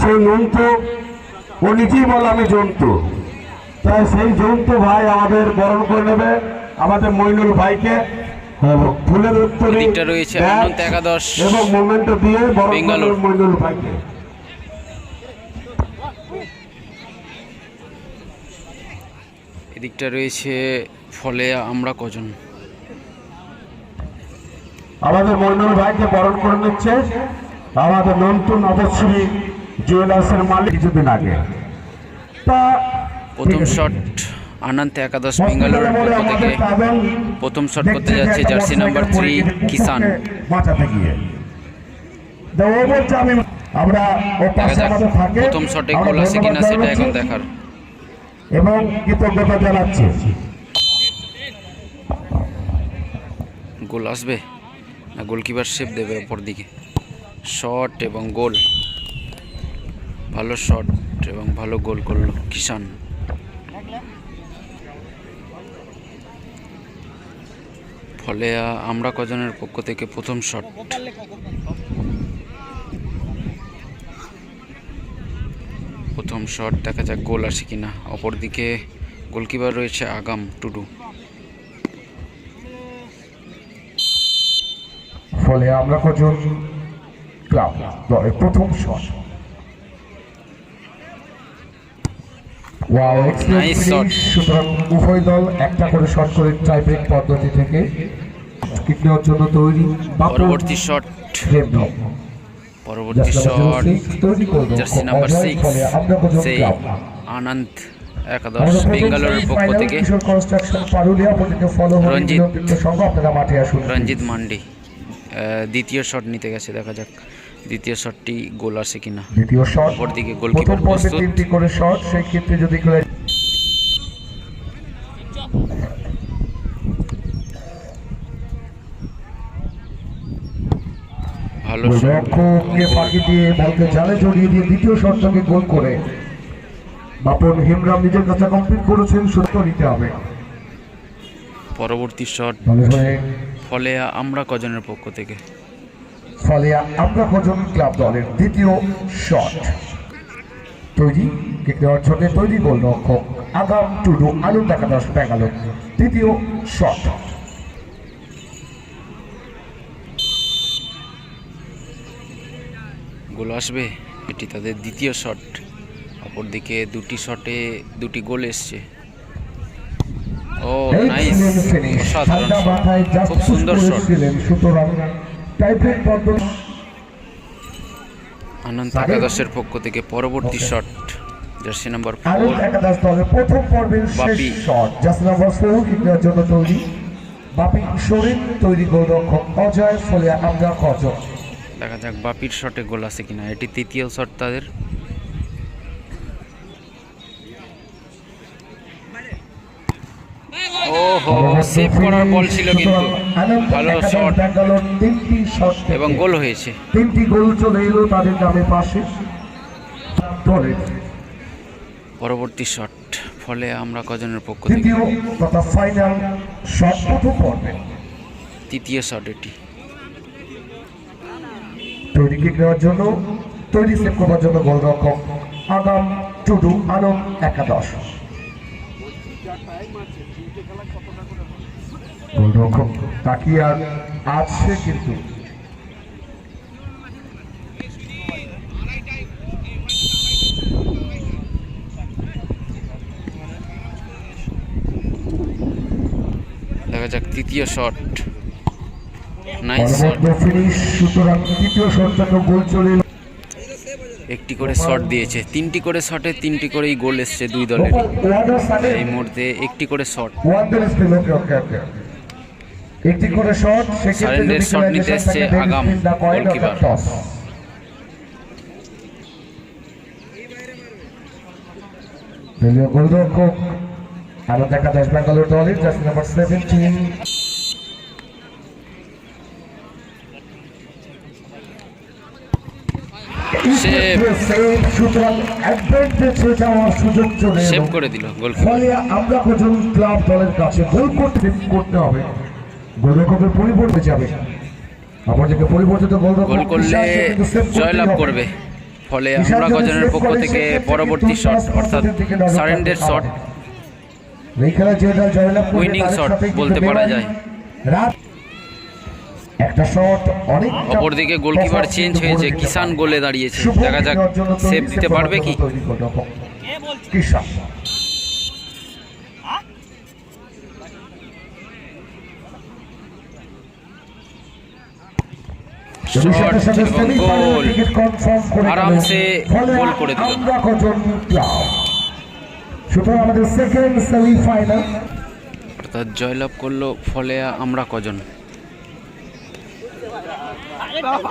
সেই জন্তু ও নিজেই বলে আমি জন্তু। তাই সেই জন্তু ভাই আমাদের বরণ করে নেবে আমাদের মইনুল ভাইকে। ফুলের উত্তরে রয়েছে অনন্ত একাদশ। এবং মোমেন্ট দিয়ে বরণ মইনুল ভাইকে। এদিকটা রয়েছে ফলে আমরা কজন? আমাদের মইনুল ভাইকে বরণ করে নিচ্ছে। আমাদের নতুন নবশ্রী জুয়েলার্সের মালিক কিছুদিন আগে। তা প্রথম শট আনন্ত একাদশ বেঙ্গালোরের পক্ষ থেকে। প্রথম শট করতে যাচ্ছে জার্সি নাম্বার থ্রি কিষান প্রথম শটে গোল আছে কিনা সেটা এখন দেখার। এবং কৃতজ্ঞতা জানাচ্ছি। গোল আসবে? না, গোলকিপার সেভ দেবে অপর দিকে শট এবং গোল। ভালো শট এবং ভালো গোল করল কিষান ফলে আমরা কজনের পক্ষ থেকে প্রথম শট প্রথম শট দেখা যাক গোল আসে কিনা। অপরদিকে গোলকিপার রয়েছে আগাম টুডু। ফলে আমরা কজন? ক্লাব দলের প্রথম শট। ওয়াও এক্সেলেন্ট সুতরাং উভয় দল একটা করে শট করে টাইব্রেক পদ্ধতি থেকে কিক নেওয়ার জন্য তৈরি। পরবর্তী শট পরবর্তী শট 06 তৈরি করল জার্সি নাম্বার সিক্স সেই আনন্দ একাদশ বেঙ্গালোরের পক্ষ থেকে। রঞ্জিত। রঞ্জিত মান্ডি। দ্বিতীয় শট নিতে গেছে দেখা যাক দ্বিতীয় শটটি গোল আসে কিনা। দ্বিতীয় শট অপরদিকে গোলকিপার প্রস্তুত। তিনটি করে শট সেই ক্ষেত্রে যদি করে ভালো শট রক্ষককে ফাঁকি দিয়ে বলকে জালে জড়িয়ে দিয়ে দ্বিতীয় শটটাকে গোল করে। বাপন হিমরাম নিজের কাছে কমপ্লিট করেছেন সত্য নিতে হবে। পরবর্তী শট ফলে আমরা কজনের পক্ষ থেকে? ফলে আমরা কজন ক্লাব দলের দ্বিতীয় শট। তৈরি কিক দেওয়ার ছকে তৈরি গোল রক্ষক আগাম টুডু আলু একাদশ ব্যাঙ্গালোর তৃতীয় শট। গোল আসবে এটি তাদের দ্বিতীয় শট। অপরদিকে দুটি শটে দুটি গোল এসছে। Excellent finish. ঠান্ডা মাথায় শট করেছিলেন, সুতরাং টাইব্রেক পদ্ধতি আনন্দ একাদশের পক্ষ থেকে পরবর্তী shot jersey number Anand four একাদশ দলের প্রথম পর্বের শেষ Bapi. Shot just number four kick জন্য তৈরি। বাপি শরীর তৈরি গোলরক্ষক অজয় ফলে আমরা কজন? দেখা যাক বাপির শটে গোল আছে কিনা। এটি তৃতীয় শট তাদের। ওহো সেভ করার বল ছিল কিন্তু। ভালো শট তিনটি শট এবং গোল হয়েছে। তিনটি গোল চলে এলো তাদের গ্রামের পাশে। পরবর্তী শট ফলে আমরা কজনের পক্ষ থেকে তৃতীয় তথা ফাইনাল শট প্রথম পর্বে। তৃতীয় শট এটি। তৈরি কিক নেওয়ার জন্য তৈরি সেভ করবার জন্য গোলরক্ষক আগাম টুডু আনন্দ একাদশ। গোলরক্ষক তাকিয়ে আছে কিন্তু। দেখা যাক তৃতীয় শট। নাইস শট সুতরাং তৃতীয় শটটাকে গোল চলে একটি করে শট দিয়েছে। তিনটি করে শটে তিনটি করেই গোল এসছে দুই দলের এই মুহূর্তে একটি করে শট একটি করে শট সারেন্ডের যদি নিতে এসছে আগাম toss। দলীয় গোলরক্ষক আরও দেখা দশ বেঙ্গালোর দলের জার্সি নাম্বার সেভেন্টিন সেভ করে দিল ফলে আমরা কজন ক্লাব দলের কাছে গোল করতে করতে হবে। গোলরক্ষকের পরিবর্তে যাবে। অপরদিকে পরিবর্তিত গোল করলে জয়লাভ করবে। ফলে আমরা গজনের পক্ষ থেকে পরবর্তী শট অর্থাৎ সারেন্ডের শট সাথেই কিন্তু বলতে পারা যায়। রাত একটা শট অনেক অপরদিকে গোলকিপার চেঞ্জ হয়েছে কিষান গোলে দাঁড়িয়েছে। দেখা যাক সেভ দিতে পারবে কি? কিষান শট এবং গোল। আরামসে গোল গোল করে দিল। আমরা কজন ক্লাব? সুতরাং আমাদের সেকেন্ড সেমিফাইনাল অর্থাৎ জয়লাভ করল ফলে আমরা কজন? stop.